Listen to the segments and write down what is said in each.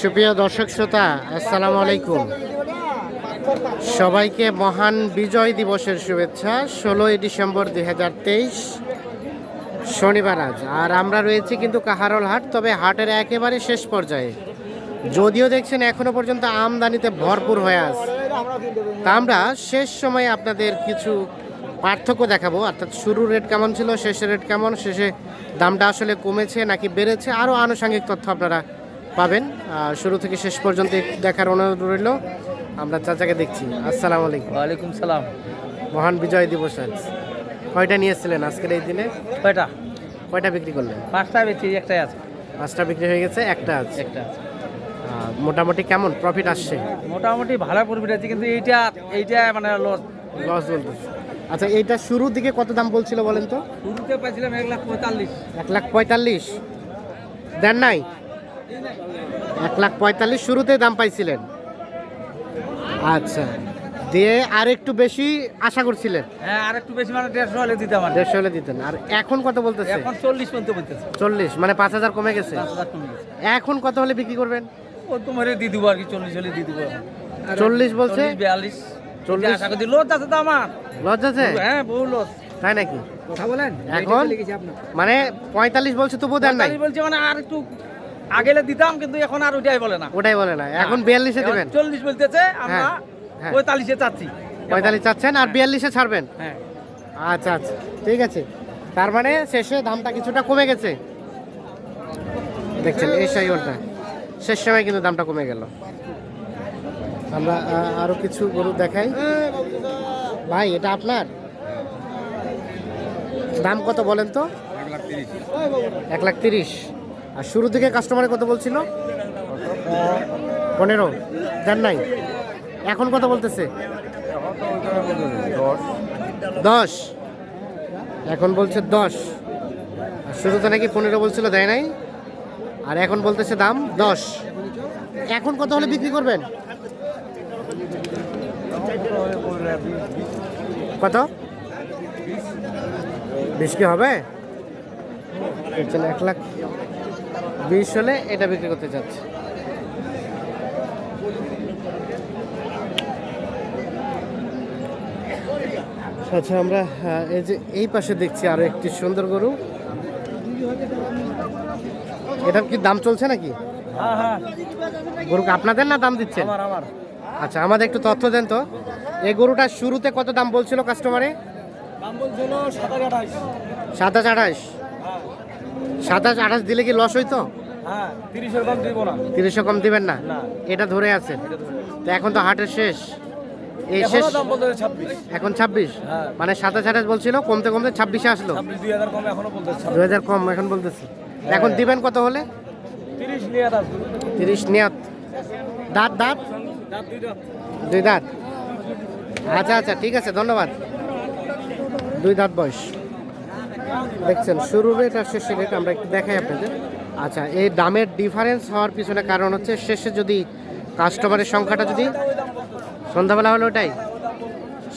সুপ্রিয় দর্শক শ্রোতা, আসসালামু আলাইকুম। সবাইকে মহান বিজয় দিবসের শুভেচ্ছা, ষোলোই ডিসেম্বর দুই হাজার তেইশ, শনিবার আজ। আর আমরা রয়েছি কিন্তু কাহারল হাট, তবে হাটের একেবারে শেষ পর্যায়ে। যদিও দেখছেন এখনও পর্যন্ত আমদানিতে ভরপুর হয়ে তা আমরা শেষ সময়ে আপনাদের কিছু পার্থক্য দেখাবো অর্থাৎ শুরুর রেট কেমন ছিল শেষের রেট কেমন শেষে দামটা আসলে কমেছে নাকি বেড়েছে আরও আনুষঙ্গিক তথ্য আপনারা পাবেন। আর শুরু থেকে শেষ পর্যন্ত দেখার অনুরোধ রইল আমরা চাচাকে দেখছি। আসসালামু আলাইকুম। ওয়ালাইকুম সালাম। মহান বিজয় দিবস আজ। কয়টা নিয়েছিলেন আজকের এই দিনে? কয়টা? কয়টা বিক্রি করলেন? পাঁচটা বিক্রি একটাই আছে। পাঁচটা বিক্রি হয়ে গেছে একটা আছে। একটা আছে। মোটামুটি কেমন? প্রফিট আসছে? মোটামুটি ভালো প্রফিট আছে কিন্তু এইটা এইটা মানে লস লস বলতেছে। আচ্ছা এইটা শুরুর দিকে কত দাম বলছিল বলেন তো? শুরুতে পাইছিলাম এক লাখ পঁয়তাল্লিশ। এক লাখ পঁয়তাল্লিশ। দেন নাই? এক লাখ পঁয়তাল্লিশ শুরুতে দাম পাইছিলেন। আচ্ছা দিয়ে আর একটু বেশি আশা করছিলেন? হ্যাঁ আর একটু বেশি মানে দেড়শো হলে দিতাম দেড়শো হলে দিতেন। আর এখন কত বলতেছে? এখন চল্লিশ পর্যন্ত বলতেছে। চল্লিশ মানে পাঁচ হাজার কমে গেছে। এখন কত হলে বিক্রি করবেন? ও তোমার দিয়ে দিব আর কি চল্লিশ হলে দিয়ে দিব। চল্লিশ বলছে? বিয়াল্লিশ। চল্লিশ? চল্লিশ আশা করছি লোস আছে তো আমার। লজ্জা আছে? হ্যাঁ বহু লোস তাই নাকি? কথা বলেন এখন মানে পঁয়তাল্লিশ বলছে তবুও দেন নাই? বলছে মানে আর একটু আগেলে দিতাম কিন্তু এখন আর ওইটাই বলে না। ওটাই বলে না। এখন বিয়াল্লিশে দেবেন? চল্লিশ বলতেছে আমরা হ্যাঁ, হ্যাঁ। পঁয়তাল্লিশে চাচ্ছি। পঁয়তাল্লিশ চাচ্ছেন আর বিয়াল্লিশে ছাড়বেন? হ্যাঁ। আচ্ছা আচ্ছা ঠিক আছে। তার মানে শেষে দামটা কিছুটা কমে গেছে। দেখছেন এই সাইওয়ালটা শেষ সময় কিন্তু দামটা কমে গেল। আমরা আহ, আরও কিছু গরু দেখাই। ভাই এটা আপনার? দাম কত বলেন তো? এক লাখ তিরিশ। আর শুরু থেকে কাস্টমারে কত বলছিল? পনেরো। দেন নাই? এখন কত বলতেছে? দশ। এখন বলছে দশ। আর শুরুতে নাকি পনেরো বলছিল দেয় নাই? আর এখন বলতেছে দাম দশ। এখন কত হলে বিক্রি করবেন? কত? বিশ কি হবে? এক লাখ বিশ হলে এটা বিক্রি করতে চাচ্ছে। আচ্ছা আমরা এই যে এই পাশে দেখছি আরও একটি সুন্দর গরু। এটার কি দাম চলছে নাকি? হ্যাঁ হ্যাঁ। গরু আপনাদের না দাম দিচ্ছেন? আমার আমার। আচ্ছা আমাদের একটু তথ্য দেন তো। এই গরুটা শুরুতে কত দাম বলছিল কাস্টমারে দাম বলছিল সাতাশ আঠাশ। সাতাশ আঠাশ? সাতাশ আঠাশ দিলে কি লস হইতো? হ্যাঁ তিরিশের কম দিবেন না। এটা ধরে আছে। তো এখন তো হাটের শেষ। এই শেষ এখন ছাব্বিশ? হ্যাঁ। মানে সাতাশ আঠাশ বলছিল কমতে কমতে ছাব্বিশে আসলো। দুই হাজার কম এখনও বলতেছে কম এখন বলতেছি। এখন দিবেন কত হলে? তিরিশ তিরিশ নিয়াত দাঁত দাঁত? দুই দাঁত? আচ্ছা আচ্ছা ঠিক আছে, ধন্যবাদ। দুই দাঁত বয়স। দেখছেন শুরু রেট আর শেষের রেট আমরা একটু দেখাই আপনাদের। আচ্ছা এই দামের ডিফারেন্স হওয়ার পিছনে কারণ হচ্ছে শেষে যদি কাস্টমারের সংখ্যাটা যদি সন্ধ্যাবেলা হলো ওটাই,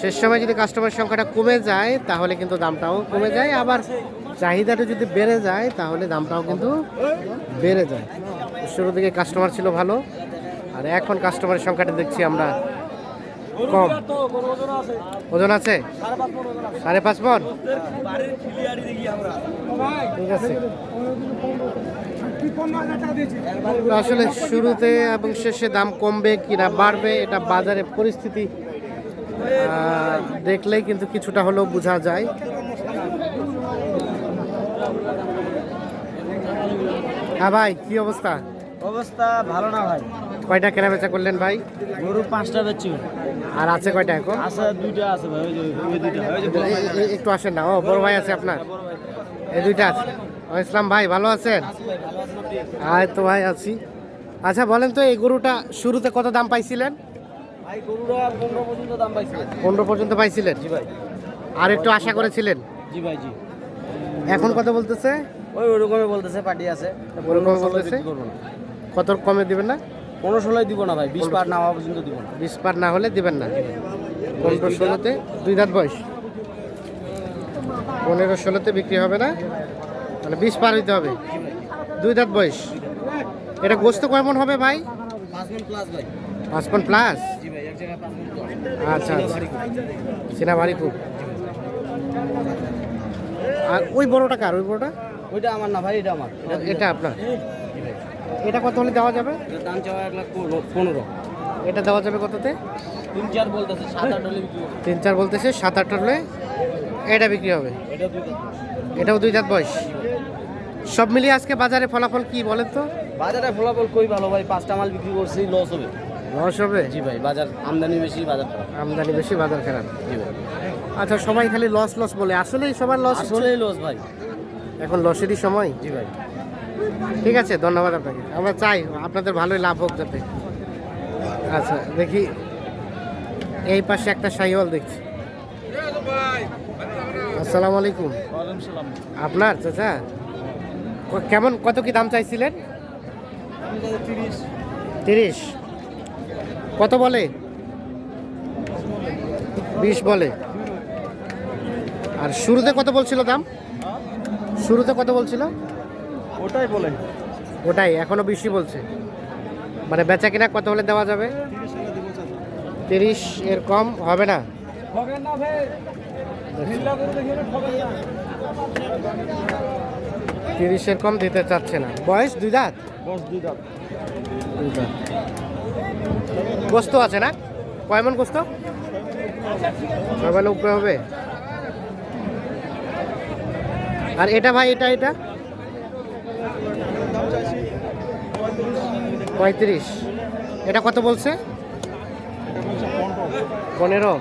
শেষ সময় যদি কাস্টমারের সংখ্যাটা কমে যায়, তাহলে কিন্তু দামটাও কমে যায়। আবার চাহিদাটা যদি বেড়ে যায়, তাহলে দামটাও কিন্তু বেড়ে যায়। শুরু দিকে কাস্টমার ছিল ভালো। আর এখন কাস্টমারের সংখ্যাটা দেখছি আমরা কম। ওজন আছে? সাড়ে পাঁচ মন? ঠিক আছে। আসলে শুরুতে এবং শেষে দাম কমবে কিনা বাড়বে, এটা বাজারে পরিস্থিতি দেখলেই কিন্তু কিছুটা হলেও বোঝা যায়। হ্যাঁ ভাই, কি অবস্থা? অবস্থা ভালো না ভাই। কয়টা কেনা বেচা করলেন ভাই? গরু পাঁচটা বেচছি আর আছে কয়টা এখন? আছে দুইটা আছে ভাই ওই যে ওই দুইটা। একটু আসেন না। ও বড় ভাই আছে আপনার। এই দুইটা আছে। ও, ইসলাম ভাই ভালো আছেন? আয় তো ভাই আছি। আচ্ছা বলেন তো এই গরুটা শুরুতে কত দাম পাইছিলেন? পনেরো পর্যন্ত পাইছিলেন। জি ভাই। আর একটু আশা করেছিলেন? জি ভাই জি। এখন কত বলতেছে? ওই ওরকমই বলতেছে পার্টি আছে। ওরকমই বলতেছে? কত কমে দিবেন না? পনেরো ষোলোই দিব না ভাই বিশ পার না হওয়া পর্যন্ত দিব না। বিশ পার না হলে দিবেন না। পনেরো ষোলোতে দুই দাঁত বয়স। পনেরো ষোলোতে বিক্রি হবে না মানে বিশ পার হইতে হবে। দুই দাঁত বয়স। এটা গোস্ত কেমন হবে ভাই? পাঁচ মিনিট প্লাস আচ্ছা আচ্ছা। ভারী খুব। আর ওই বড়টা কার? ওই বড়টা? ওইটা আমার না ভাই এটা আমার। এটা আপনার। এটা কত হলে দেওয়া যাবে? দাম চাওয়া এক লাখ পনেরো- এটা দেওয়া যাবে কততে? তিন চার বলতেছে সাত আট হলে বিক্রি তিন চার বলতেছে সাত আট হলে এটা বিক্রি হবে। এটাও দুই দাঁত বয়স। সব মিলিয়ে আজকে বাজারে ফলাফল কি বলেন তো? বাজারে ফলাফল কই ভালো ভাই? পাঁচটা মাল বিক্রি করছি লস হবে। লস হবে? জি ভাই বাজার আমদানি বেশি বাজার খারাপ। আমদানি বেশি বাজার খারাপ। জি ভাই। আচ্ছা সবাই খালি লস লস বলে। আসলেই সবার লস আসলেই লস ভাই। এখন লসেরই সময়? জি ভাই। ঠিক আছে, ধন্যবাদ আপনাকে। আমরা চাই আপনাদের ভালোই লাভ হোক যাতে। আচ্ছা দেখি। এই পাশে একটা শাহিওয়াল দেখছি। আসসালামু আলাইকুম। আপনার চাচা? কেমন, কত কি দাম চাইছিলেন? তিরিশ। কত বলে? বিশ বলে। আর শুরুতে কত বলছিল দাম? শুরুতে কত বলছিল? ওটাই বলে ওটাই এখনও বেশি বলছে। মানে বেচা কিনা কত হলে দেওয়া যাবে? তিরিশ এর কম হবে না। তিরিশের কম দিতে চাচ্ছে না। বয়স দুই দাঁত? বস দুই দাম দুই দাঁত। গোস্ত আছে না? কয় মন গোস্ত মন উপরে হবে। আর এটা ভাই এটা এটা? পঁয়ত্রিশ। এটা কত বলছে? পনেরো।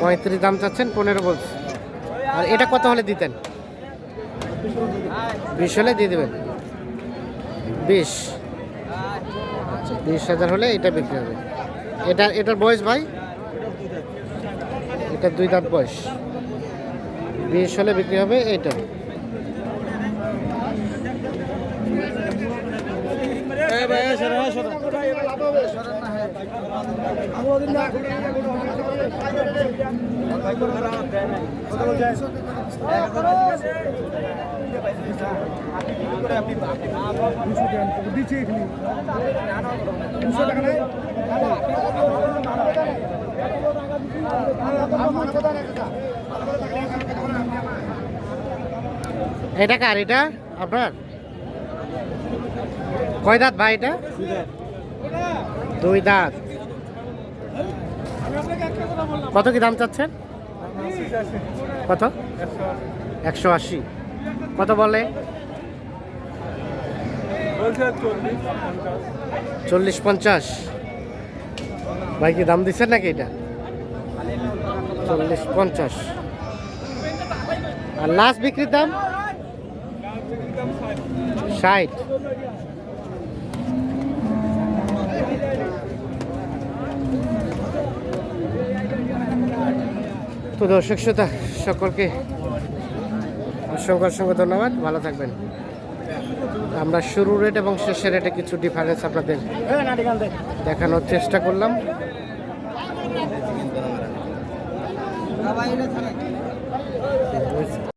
পঁয়ত্রিশ দাম চাচ্ছেন, পনেরো বলছে। আর এটা কত হলে দিতেন? বিশ হলে দিয়ে দেবেন। বিশ। আচ্ছা বিশ হাজার হলে এটা বিক্রি হবে। এটা, এটার বয়স ভাই? এটা দুই দাঁত বয়স। বিশ হলে বিক্রি হবে এইটা। এটা কার এটা আপনার? কয় দাঁত ভাই এটা? দুই দাঁত। কত কি দাম চাচ্ছেন? কত? একশো আশি। কত বলে? চল্লিশ পঞ্চাশ। ভাই কি দাম দিচ্ছেন নাকি এটা? চল্লিশ পঞ্চাশ। আর লাস্ট বিক্রির দাম? ষাট। তো দর্শক শ্রোতা, সকলকে অসংখ্য অসংখ্য ধন্যবাদ। ভালো থাকবেন। আমরা শুরু রেট এবং শেষের রেটে কিছু ডিফারেন্স আপনাদের দেখানোর চেষ্টা করলাম।